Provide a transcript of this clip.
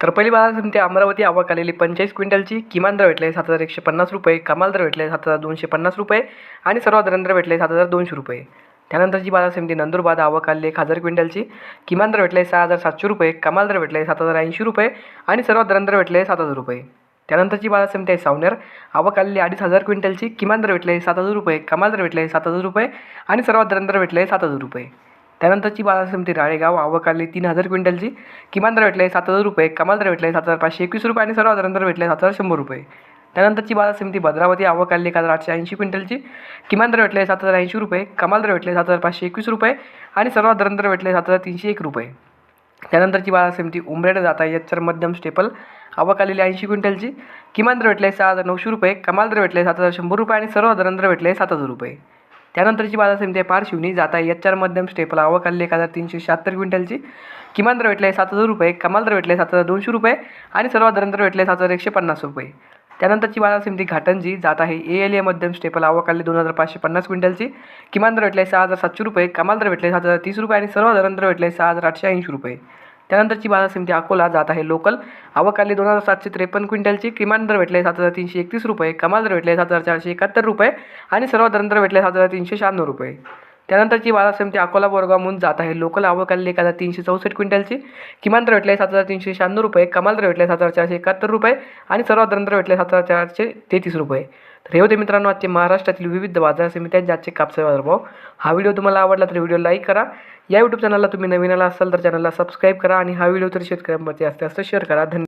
तर पहिली बाजार समिती अमरावती आवक आलेली पंचेचाळीस क्विंटलची किमान दर भेटले सात हजार एकशे पन्नास रुपये कमाल दर भेटले सात हजार दोनशे पन्नास रुपये आणि सर्वात दर भेटले सात हजार दोनशे रुपये. त्यानंतरची बाजार समिती नंदुरबाद आवक आलेली एक हजार क्विंटलची किमान दर भेटले सहा हजार सातशे रुपये कमाल दर भेटले सात हजार ऐंशी रुपये आणि सर्वात दर भेटले सात हजार रुपये. त्यानंतरची बाजार समिती आहे सावनेर आवक आलेली अडीच हजार क्विंटलची किमान दर भेटले सात हजार रुपये कमाल दर भेटले सात हजार रुपये आणि सर्वात दर भेटले सात हजार रुपये. त्यानंतरची बाजार समिती राळेगाव आवकाली तीन हजार क्विंटलची. किमान दर भेटले सात हजार रुपये कमाल दर भेटले सात हजार पाचशे एकवीस रुपये आणि सर्वात दर भेटले सात हजार शंभर रुपये. त्यानंतरची बाजार समिती भद्रावती आवकाली एक हजार आठशे ऐंशी क्विंटलची. किमान दर भेटले सात हजार ऐंशी रुपये कमाल दर भेटले सात हजार पाचशे एकवीस रुपये आणि सर्वात दर भेटले सात हजार तीनशे एक रुपये. त्यानंतरची बाजार समिती उमरेड जाता यच्चर मध्यम स्टेपल आवक आलेली ऐंशी क्विंटलची. किमान दर भेटले सहा हजार नऊशे रुपये कमाल दर भेटले सात हजार शंभर रुपये आणि सर्व दर भेटले सात हजार रुपये. त्यानंतरची बाजार समिती आहे पारशिवनी जाता एच चार मध्यम स्टेपला आवक एक हजार तीनशे शहात्तर क्विंटलची. किमान दर भेटले सात हजार रुपये कमाल दर भेटले सात हजार दोनशे रुपये आणि सर्वात दर भेटले सात हजार एकशे पन्नास रुपये. त्यानंतरची बाजार समिती घाटंजी जात आहे ए एल ए मध्यम स्टेपल आवक दोन हजार पाचशे पन्नास क्विंटलची. किमान दर भेटले सहा हजार सातशे रुपये कमाल दर भेटले सात हजार तीस रुपये आणि सर्व दर भेटले सहा हजार आठशे ऐंशी रुपये. त्यानंतरची बाजार समिती अकोला जात आहे लोकल. आवक आली दोन हजार सातशे त्रेपन्न क्विंटलची. किमान दर भेटले सात हजार तीनशे एकतीस रुपये. कमाल दर भेटले सात हजार चारशे एकाहत्तर रुपये. आणि सर्व दर भेटले सात हजार तीनशे शहाण्णव रुपये. त्यानंतरची बाजार समिती अकोला बोरगाव म्हणून जात आहे. लोकल आवक आलेली एक हजार तीनशे चौसष्ट क्विंटलची. किमान दर भेटले सात हजार तीनशे शहाण्णव रुपये कमाल दर भेटले सात हजार चारशे एकाहत्तर रुपये आणि सर्वात दर भेटले सात हजार चारशे तेहतीस रुपये. तर हे होते मित्रांनो आजचे महाराष्ट्रातील विविध बाजार समित्या ज्याचे कापसा बाजारभाव. हा व्हिडिओ तुम्हाला आवडला तर व्हिडिओ लाईक करा. या यूट्यूब चॅनलला तुम्ही नवीन आला असाल तर चॅनलला सबस्क्राईब करा आणि हा व्हिडिओ तर शेतकऱ्यांवरती असते असं शेअर करा. धन्यवाद.